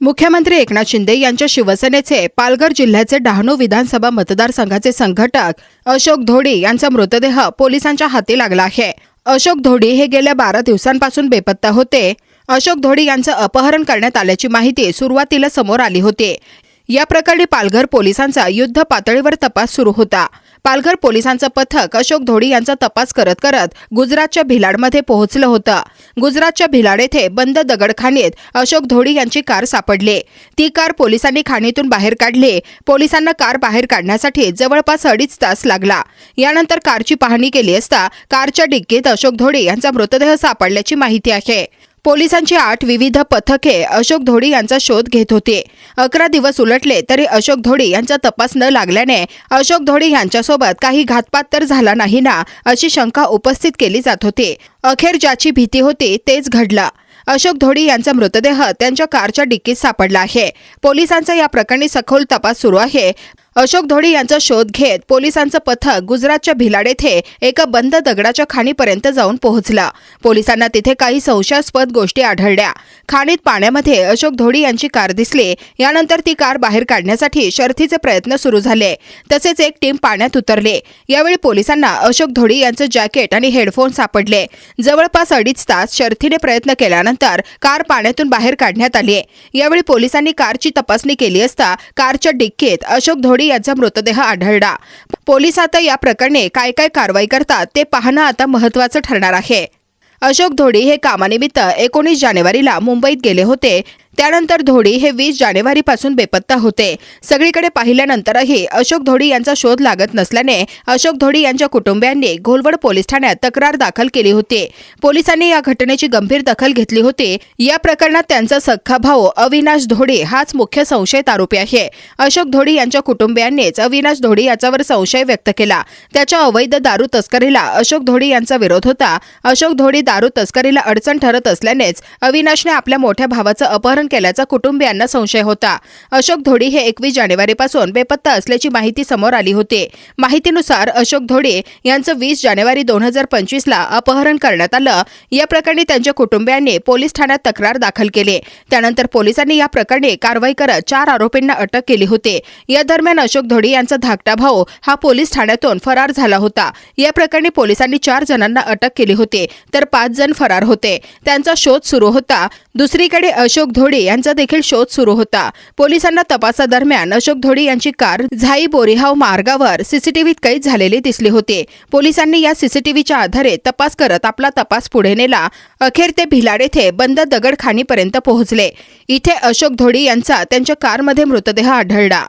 मुख्यमंत्री एकनाथ शिंदे यांच्या शिवसेनेचे पालघर जिल्ह्याचे डहाणू विधानसभा मतदारसंघाचे संघटक अशोक धोडी यांचा मृतदेह पोलिसांच्या हाती लागला आहे. अशोक धोडी हे गेल्या बारा दिवसांपासून बेपत्ता होते. अशोक धोडी यांचं अपहरण करण्यात आल्याची माहिती सुरुवातीला समोर आली होती. या प्रकरणी पालघर पोलिसांचा युद्ध पातळीवर तपास सुरू होता. पालघर पोलिसांचं पथक अशोक धोडी यांचा तपास करत करत गुजरातच्या भिलाडमध्ये पोहोचलं होतं. गुजरातच्या भिलाड येथे बंद दगडखानीत अशोक धोडी यांची कार सापडली. ती कार पोलिसांनी खाणीतून बाहेर काढली. पोलिसांना कार बाहेर काढण्यासाठी जवळपास अडीच तास लागला. यानंतर कारची पाहणी केली असता कारच्या डिक्कीत अशोक धोडी यांचा मृतदेह सापडल्याची माहिती आहे. पोलिसांची आठ विविध पथके अशोक धोडी यांचा शोध घेत होते. अकरा दिवस उलटले तरी अशोक धोडी यांचा तपास न लागल्याने अशोक धोडी यांच्यासोबत काही घातपात तर झाला नाही ना अशी शंका उपस्थित केली जात होती. अखेर ज्याची भीती होती तेच घडलं. अशोक धोडी यांचा मृतदेह त्यांच्या कारच्या डिक्कीत सापडला आहे. पोलिसांचा या प्रकरणी सखोल तपास सुरू आहे. अशोक धोडी यांचा शोध घेत पोलिसांचं पथक गुजरातच्या भिलाड येथे एका बंद दगडाच्या खाणीपर्यंत जाऊन पोहोचलं. पोलिसांना तिथे काही संशयास्पद गोष्टी आढळल्या. खाणीत पाण्यामध्ये अशोक धोडी यांची कार दिसली. यानंतर ती कार बाहेर काढण्यासाठी शर्थीचे प्रयत्न सुरू झाले. तसेच एक टीम पाण्यात उतरले. यावेळी पोलिसांना अशोक धोडी यांचं जॅकेट आणि हेडफोन सापडले. जवळपास अडीच तास शर्थीने प्रयत्न केल्यानंतर कार पाण्यातून बाहेर काढण्यात आली. यावेळी पोलिसांनी कारची तपासणी केली असता कारच्या डिक्कीत अशोक धोडी यांचा मृतदेह आढळला. पोलीस आता या प्रकरणी काय काय कारवाई करतात ते पाहणं आता महत्त्वाचं ठरणार आहे. अशोक धोडी हे कामानिमित्त एकोणीस जानेवारीला मुंबईत गेले होते. त्यानंतर धोडी हे वीस जानेवारीपासून बेपत्ता होते. सगळीकडे पाहिल्यानंतरही अशोक धोडी यांचा शोध लागत नसल्याने अशोक धोडी यांच्या कुटुंबियांनी घोलवड पोलीस ठाण्यात तक्रार दाखल केली होती. पोलिसांनी या घटनेची गंभीर दखल घेतली होती. या प्रकरणात त्यांचा सख्खा भाऊ अविनाश धोडी हाच मुख्य संशयित आरोपी आहे. अशोक धोडी यांच्या कुटुंबियांनीच अविनाश धोडी याच्यावर संशय व्यक्त केला. त्याच्या अवैध दारू तस्करीला अशोक धोडी यांचा विरोध होता. अशोक धोडी दारू तस्करीला अडचण ठरत असल्यानेच अविनाशने आपल्या मोठ्या भावाचं अपहरण केल्याचा कुटुंबियांना संशय होता. अशोक धोडी हे एकवीस जानेवारीपासून बेपत्ता असल्याची माहिती समोर आली होती. माहितीनुसार अशोक धोडी यांचं वीस जानेवारी दोन हजार पंचवीसला अपहरण करण्यात आलं. या प्रकरणी त्यांच्या कुटुंबियांनी पोलीस ठाण्यात तक्रार दाखल केली. त्यानंतर पोलिसांनी या प्रकरणी कारवाई करत चार आरोपींना अटक केली होती. या दरम्यान अशोक धोडी यांचा धाकटा भाऊ हा पोलीस ठाण्यातून फरार झाला होता. या प्रकरणी पोलिसांनी चार जणांना अटक केली होती तर पाच जण फरार होते. त्यांचा शोध सुरू होता. दुसरीकडे अशोक धोडी यांचा देखील शोध सुरू होता. पोलिसांना तपासादरम्यान अशोक धोडी यांची कार झाई बोरिहाव मार्गावर सीसीटीव्हीत कैद झालेली दिसली होती. पोलिसांनी या सीसीटीव्हीच्या आधारे तपास करत आपला तपास पुढे नेला. अखेर ते भिलाड येथे बंद दगडखानीपर्यंत पोहोचले. इथे अशोक धोडी यांचा त्यांच्या कारमध्ये मृतदेह आढळला.